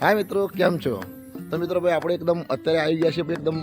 હા મિત્રો કેમ છો? તો મિત્રો ભાઈ આપણે એકદમ અત્યારે આવી ગયા છીએ એકદમ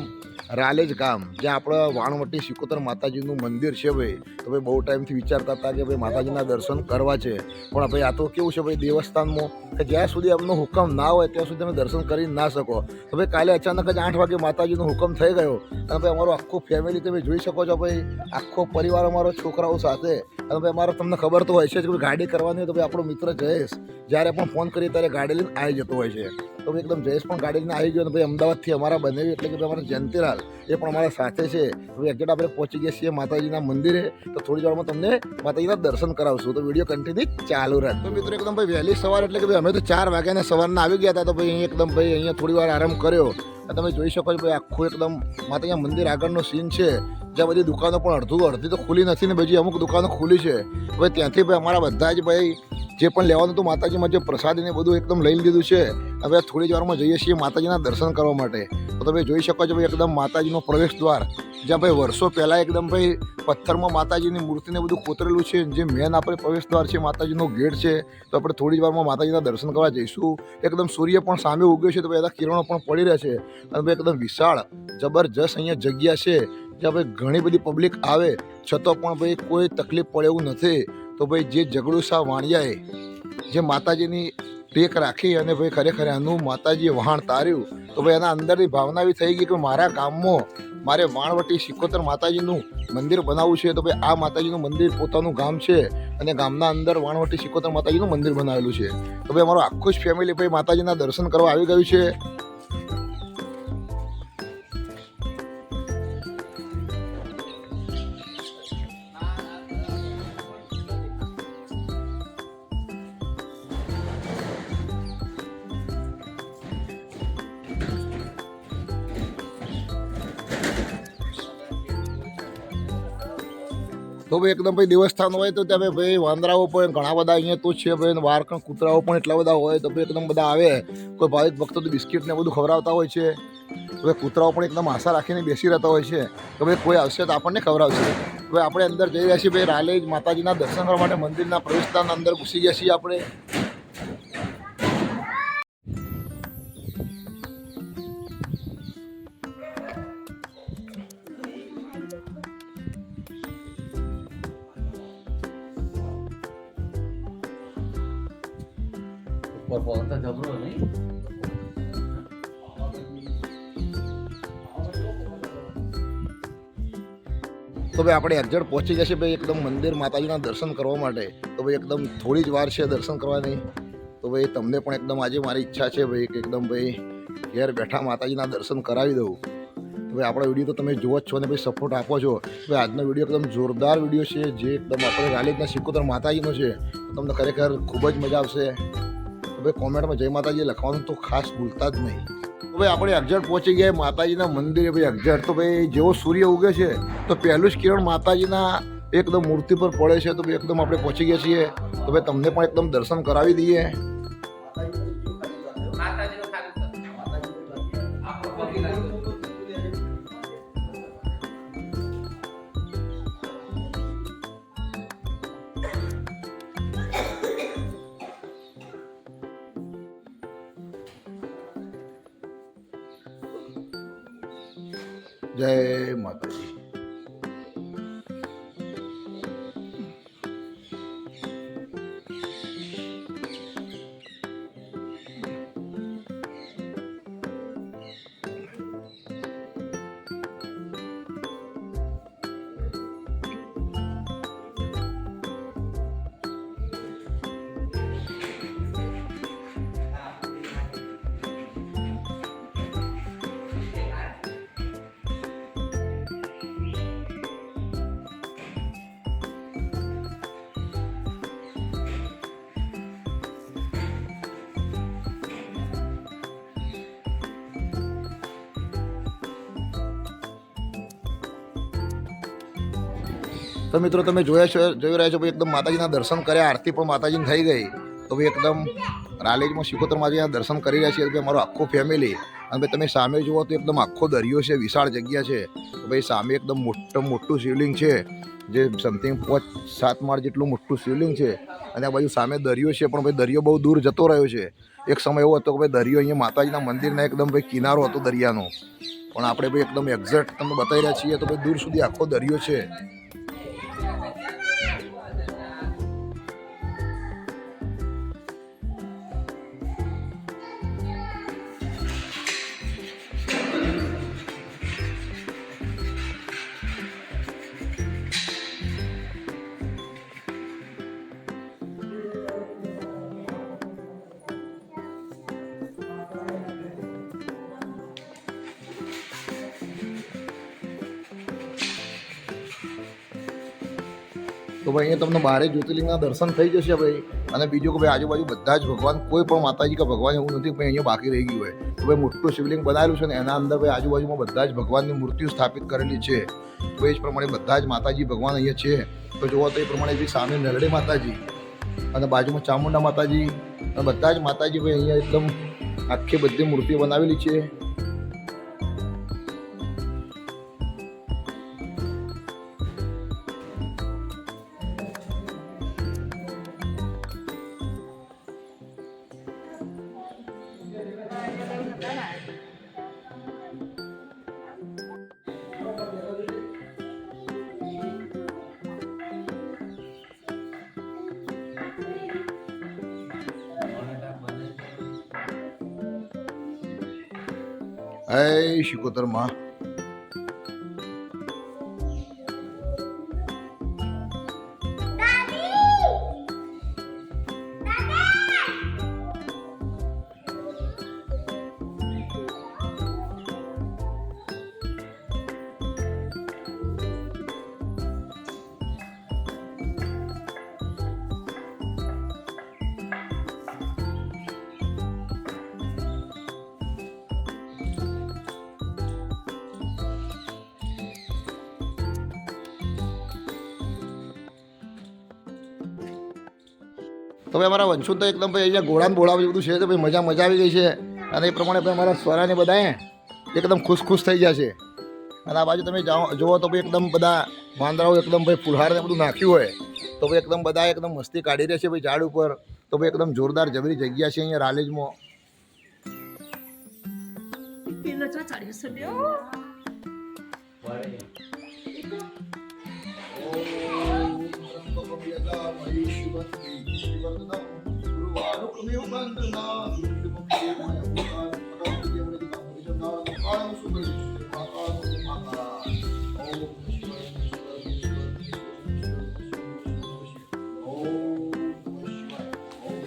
રાલેજ ગામ જ્યાં આપણે વાણવટી સિકોતર માતાજીનું મંદિર છે ભાઈ, તો ભાઈ બહુ ટાઈમથી વિચારતા હતા કે ભાઈ માતાજીના દર્શન કરવા છે. પણ ભાઈ આ તો કેવું છે ભાઈ દેવસ્થાનમાં, કે જ્યાં સુધી એમનો હુકમ ના હોય, ત્યાં સુધી તમે દર્શન કરી ના શકો. તો ભાઈ કાલે અચાનક જ આઠ વાગે માતાજીનો હુકમ થઈ ગયો. અને ભાઈ અમારો આખો ફેમિલી તમે જોઈ શકો છો ભાઈ, આખો પરિવાર અમારો છોકરાઓ સાથે. અને ભાઈ અમારો તમને ખબર તો હોય છે કે ગાડી કરવાની હોય તો ભાઈ આપણો મિત્ર જયેશ. જ્યારે પણ ફોન કરીએ ત્યારે ગાડી લઈને આવી જતો હોય છે. તો એકદમ જયેશ પણ ગાડીને આવી ગયો અને ભાઈ અમદાવાદથી અમારા બનેવી એટલે કે અમારા જયંતિલાલ, એ પણ અમારા સાથે છે. હવે એક્ઝેક્ટ આપણે પહોંચી ગયા છીએ માતાજીના મંદિરે, તો થોડી વારમાં તમને માતાજીના દર્શન કરાવશું. તો વીડિયો કન્ટિન્યુ ચાલુ રાખ. તો મિત્રો એકદમ ભાઈ વહેલી સવાર એટલે કે અમે તો ચાર વાગ્યાના સવારના આવી ગયા હતા, તો ભાઈ એકદમ ભાઈ અહીંયા થોડી વાર આરામ કર્યો. તમે જોઈ શકો છો ભાઈ આખું એકદમ માતાજીના મંદિર આગળનો સીન છે. જ્યાં બધી દુકાનો પણ અડધું અડધી તો ખુલી નથી ને બીજી અમુક દુકાનો ખુલ્લી છે. હવે ત્યાંથી ભાઈ અમારા બધા જ ભાઈ જે પણ લેવાનું હતું માતાજીમાં, જે પ્રસાદીને બધું એકદમ લઈ લીધું છે. હવે થોડી જ વારમાં જઈએ છીએ માતાજીના દર્શન કરવા માટે. તો તમે જોઈ શકો છો ભાઈ, એકદમ માતાજીનો પ્રવેશ દ્વાર. જ્યાં ભાઈ વર્ષો પહેલાં એકદમ ભાઈ પથ્થરમાં માતાજીની મૂર્તિને બધું કોતરેલું છે. જે મેન આપણે પ્રવેશ દ્વાર છે, માતાજીનો ગેટ છે. તો આપણે થોડી જ વારમાં માતાજીના દર્શન કરવા જઈશું. એકદમ સૂર્ય પણ સામે ઉગ્યો છે તો ભાઈ એના કિરણો પણ પડી રહ્યા છે. અને ભાઈ એકદમ વિશાળ, જબરજસ્ત અહીંયા જગ્યા છે. જ્યાં ભાઈ ઘણી બધી પબ્લિક આવે. છતાં પણ ભાઈ કોઈ તકલીફ પડે એવું નથી. તો ભાઈ જે જગડુસા વાણિયાએ, જે માતાજીની ટેક રાખી અને ભાઈ ખરેખર એનું માતાજીએ વહાણ તાર્યું, તો ભાઈ એના અંદરની ભાવના એવી થઈ ગઈ કે મારા ગામમાં મારે વાણવટી સિકોતર માતાજીનું મંદિર બનાવવું છે, તો ભાઈ આ માતાજીનું મંદિર પોતાનું ગામ છે અને ગામના અંદર વાણવટી સિકોતર માતાજીનું મંદિર બનાવેલું છે. તો ભાઈ અમારો આખું જ ફેમિલી ભાઈ માતાજીના દર્શન કરવા આવી ગયું છે. તો ભાઈ એકદમ ભાઈ દેવસ્થાન હોય તો ત્યાં ભાઈ વાંદરાઓ પણ ઘણા બધા અહીંયા તો છે ભાઈ વારકણ કૂતરાઓ પણ એટલા બધા હોય તો ભાઈ એકદમ બધા આવે. કોઈ ભાવિક ભક્તો તો બિસ્કિટ ને બધું ખવડાવતા હોય છે. હવે કૂતરાઓ પણ એકદમ આશા રાખીને બેસી રહેતા હોય છે. કે ભાઈ કોઈ આવશે તો આપણને ખવડાવશે. હવે આપણે અંદર જઈ રહ્યા છીએ ભાઈ રાલેજ માતાજીના દર્શન કરવા માટે મંદિરના પ્રવેશતાના અંદર ઘૂસી ગયા છીએ આપણે. પવન તો જબરો નહીં તો ભાઈ, આપણે એક્ઝેક્ટ પહોંચી જશે ભાઈ, એકદમ મંદિર માતાજીના દર્શન કરવા માટે. તો ભાઈ, એકદમ થોડી જ વાર છે દર્શન કરવાની. તો ભાઈ, તમને પણ એકદમ આજે મારી ઈચ્છા છે ભાઈ, કે એકદમ ભાઈ, ઘેર બેઠા માતાજીના દર્શન કરાવી દઉં. તો ભાઈ, આપણો વીડિયો તો તમે જુઓ જ છો અને ભાઈ સપોર્ટ આપો છો. ભાઈ, આજનો વીડિયો એકદમ જોરદાર વીડિયો છે, જે એકદમ આપણે રાલેજના સિકોતર માતાજીનો છે. તમને ખરેખર ખૂબ જ મજા આવશે. ભાઈ કોમેન્ટમાં જય માતાજી લખવાનું તો ખાસ ભૂલતા જ નહીં. હવે આપણે અગજડ પહોંચી ગયા માતાજીના મંદિરે. ભાઈ અગજડ તો ભાઈ જેવો સૂર્ય ઉગે છે, તો પહેલું જ કિરણ માતાજીના એકદમ મૂર્તિ પર પડે છે, તો ભાઈ એકદમ આપણે પહોંચી ગયા છીએ. તો ભાઈ તમને પણ એકદમ દર્શન કરાવી દઈએ. જય માતાજી તો મિત્રો તમે જોયા છો જોઈ રહ્યા છો ભાઈ એકદમ માતાજીના દર્શન કર્યા, આરતી પણ માતાજીની થઈ ગઈ. તો ભાઈ એકદમ રાલેજમાં શિકોતર માતાજીના દર્શન કરી રહ્યા છીએ. ભાઈ આખો આખું ફેમિલી અને ભાઈ તમે સામે જુઓ તો એકદમ આખો દરિયો છે, વિશાળ જગ્યા છે. તો ભાઈ સામે એકદમ મોટું મોટું શિવલિંગ છે, જે સમથિંગ પાંચ સાત માળ જેટલું મોટું શિવલિંગ છે. અને આ બાજુ સામે દરિયો છે, પણ ભાઈ દરિયો બહુ દૂર જતો રહ્યો છે. એક સમય એવો હતો કે ભાઈ દરિયો અહીંયા માતાજીના મંદિરના એકદમ ભાઈ કિનારો હતો દરિયાનો. પણ આપણે ભાઈ એકદમ એક્ઝેક્ટ તમને બતાવી રહ્યા છીએ તો ભાઈ દૂર સુધી આખો દરિયો છે. તો ભાઈ, અહીંયા તમને બારે જ્યોતિર્લિંગના દર્શન થઈ જશે ભાઈ. અને બીજું કે ભાઈ, આજુબાજુ બધા જ ભગવાન, કોઈ પણ માતાજી કે ભગવાન એવું નથી ભાઈ અહીંયા બાકી રહી ગયું હોય. તો ભાઈ, મોટું શિવલિંગ બનાવેલું છે ને, એના અંદર ભાઈ આજુબાજુમાં બધા જ ભગવાનની મૂર્તિઓ સ્થાપિત કરેલી છે. તો એ જ પ્રમાણે બધા જ માતાજી, ભગવાન અહીંયા છે. તો જોવો તો એ પ્રમાણે બી સામે નરડી માતાજી અને બાજુમાં ચામુંડા માતાજી અને બધા જ માતાજી ભાઈ અહીંયા એકદમ આખી બધી મૂર્તિઓ બનાવેલી છે. હે શિકોતર તો ભાઈ અમારા વંશુ તો એકદમ ભાઈ અહીંયા ઘોડાને બોલાવે બધું છે, તો ભાઈ મજા મજા આવી ગઈ છે. અને એ પ્રમાણે ભાઈ અમારા સ્વરાને બધા એકદમ ખુશ ખુશ થઈ ગયા છે. અને આ બાજુ તમે જાઓ, જુઓ તો ભાઈ એકદમ બધા વાંદરાઓ એકદમ ભાઈ ફુલહાર ને બધું નાખ્યું હોય. તો ભાઈ એકદમ બધા એકદમ મસ્તી કાઢી રહ્યા છે ભાઈ ઝાડ ઉપર. તો ભાઈ એકદમ જોરદાર જબરી જગ્યા છે અહીંયા રાલેજમાં.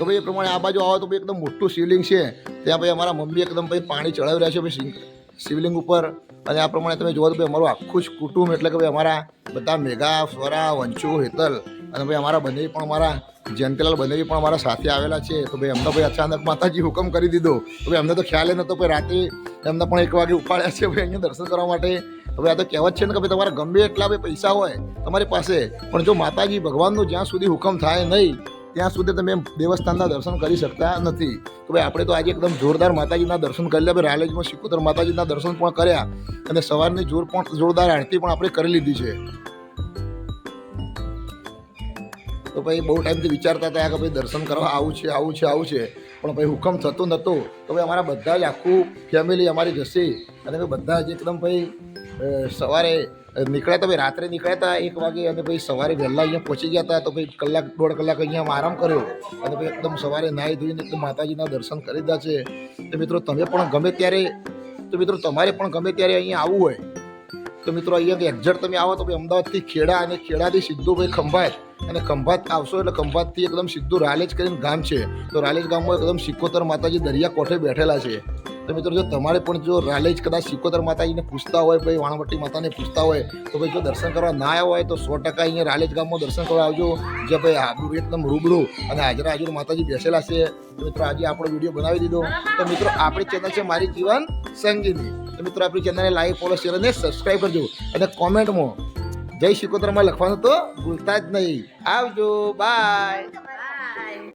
તો ભાઈ એ પ્રમાણે આ બાજુ આવો તો એકદમ મોટું શિવલિંગ છે. ત્યાં ભાઈ અમારા મમ્મી એકદમ ભાઈ પાણી ચડાવી રહ્યા છે શિવલિંગ ઉપર. અને આ પ્રમાણે તમે જોવો તો ભાઈ અમારું આખું જ કુટુંબ એટલે કે ભાઈ અમારા બધા મેઘા, સ્વરા વંચુ હેતલ અને ભાઈ અમારા બંને પણ અમારા જયંતિલાલ બંને પણ અમારા સાથે આવેલા છે. તો ભાઈ અમને ભાઈ અચાનક માતાજી હુકમ કરી દીધો. તો ભાઈ અમને તો ખ્યાલ નહોતો ભાઈ રાતે એમને પણ એક વાગે ઉપાડ્યા છે ભાઈ અહીંયા દર્શન કરવા માટે. હવે આ તો કહેવત છે ને કે ભાઈ તમારા ગમે એટલા ભાઈ પૈસા હોય તમારી પાસે, પણ જો માતાજી ભગવાનનો જ્યાં સુધી હુકમ થાય નહીં ત્યાં સુધી તમે દેવસ્થાનના દર્શન કરી શકતા નથી. તો ભાઈ, આપણે તો આજે એકદમ જોરદાર માતાજીના દર્શન કરી લે. રાયલેજમાં રાલેજમાં શિકોતર માતાજીના દર્શન પણ કર્યા અને સવારની જોર પણ, જોરદાર આરતી પણ આપણે કરી લીધી છે. તો ભાઈ, બહુ ટાઈમથી વિચારતા હતા કે ભાઈ, દર્શન કરવા આવું છે આવું છે આવું છે. પણ ભાઈ, હુકમ થતો નહોતો તો ભાઈ, અમારા બધા જ આખું ફેમિલી અમારી જશે અને બધા જ એકદમ ભાઈ સવારે નીકળ્યા તો ભાઈ, રાત્રે નીકળ્યા હતા એક વાગે અને ભાઈ સવારે વહેલા અહીંયા પહોંચી ગયા હતા તો ભાઈ કલાક, દોઢ કલાક અહીંયા આરામ કર્યો અને ભાઈ એકદમ સવારે નાહી ધોઈને એકદમ માતાજીના દર્શન કરી દીધા છે. તો મિત્રો, તમે પણ ગમે ત્યારે, તો મિત્રો, તમારે પણ ગમે ત્યારે અહીંયા આવવું હોય. તો મિત્રો અહીંયા એક્ઝેટ તમે આવો તો અમદાવાદથી ખેડા અને ખેડાથી સીધું ભાઈ ખંભાત. અને ખંભાત આવશો એટલે ખંભાતથી એકદમ સીધું રાલેજ કરીને ગામ છે. તો રાલેજ ગામમાં એકદમ સિકોતર માતાજી દરિયા કોઠે બેઠેલા છે. તો મિત્રો જો તમારે પણ જો રાલેજ કદાચ સિકોતર માતાજીને પૂછતા હોય, ભાઈ વાણવટી માતાને પૂછતા હોય, તો ભાઈ જો દર્શન કરવા ના આવ્યા હોય તો સો ટકા અહીંયા રાલેજ ગામમાં દર્શન કરવા આવજો. જે ભાઈ આબુ એકદમ રૂબરૂ અને હાજરા હાજર માતાજી બેસેલા છે. મિત્રો આજે આપણો વીડિયો બનાવી દીધો. તો મિત્રો આપણી ચેનલ છે મારી જીવન સંગીની. તો મિત્રો, આપણી ચેનલને લાઈક ફોલો અને સબસ્ક્રાઈબ કરજો. અને કોમેન્ટમાં જય શિકોતરમાં લખવાનું તો ભૂલતા જ નહીં. આવજો બાય